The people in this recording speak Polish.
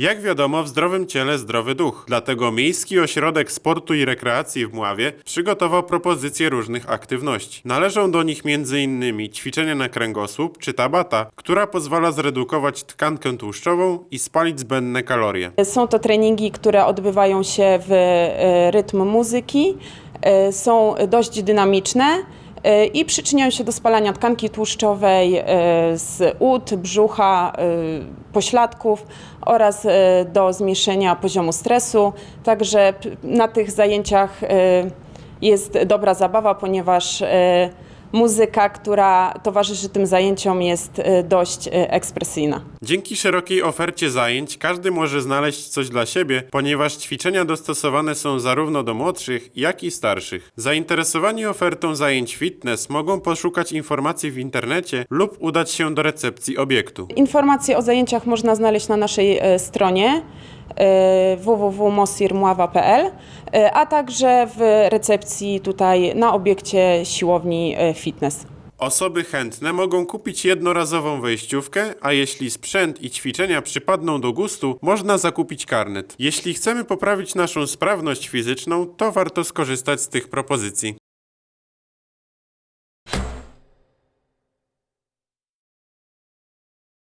Jak wiadomo, w zdrowym ciele zdrowy duch. Dlatego Miejski Ośrodek Sportu i Rekreacji w Mławie przygotował propozycje różnych aktywności. Należą do nich m.in. ćwiczenia na kręgosłup czy tabata, która pozwala zredukować tkankę tłuszczową i spalić zbędne kalorie. Są to treningi, które odbywają się w e, rytm muzyki, e, są dość dynamiczne i przyczyniają się do spalania tkanki tłuszczowej e, z ud, brzucha, e, pośladków oraz e, do zmniejszenia poziomu stresu. Także na tych zajęciach e, jest dobra zabawa, ponieważ e, muzyka, która towarzyszy tym zajęciom jest e, dość e, ekspresyjna. Dzięki szerokiej ofercie zajęć każdy może znaleźć coś dla siebie, ponieważ ćwiczenia dostosowane są zarówno do młodszych, jak i starszych. Zainteresowani ofertą zajęć fitness mogą poszukać informacji w internecie lub udać się do recepcji obiektu. Informacje o zajęciach można znaleźć na naszej e, stronie www.mosirmława.pl, e, a także w recepcji tutaj na obiekcie siłowni e, fitness. Osoby chętne mogą kupić jednorazową wejściówkę, a jeśli sprzęt i ćwiczenia przypadną do gustu, można zakupić karnet. Jeśli chcemy poprawić naszą sprawność fizyczną, to warto skorzystać z tych propozycji.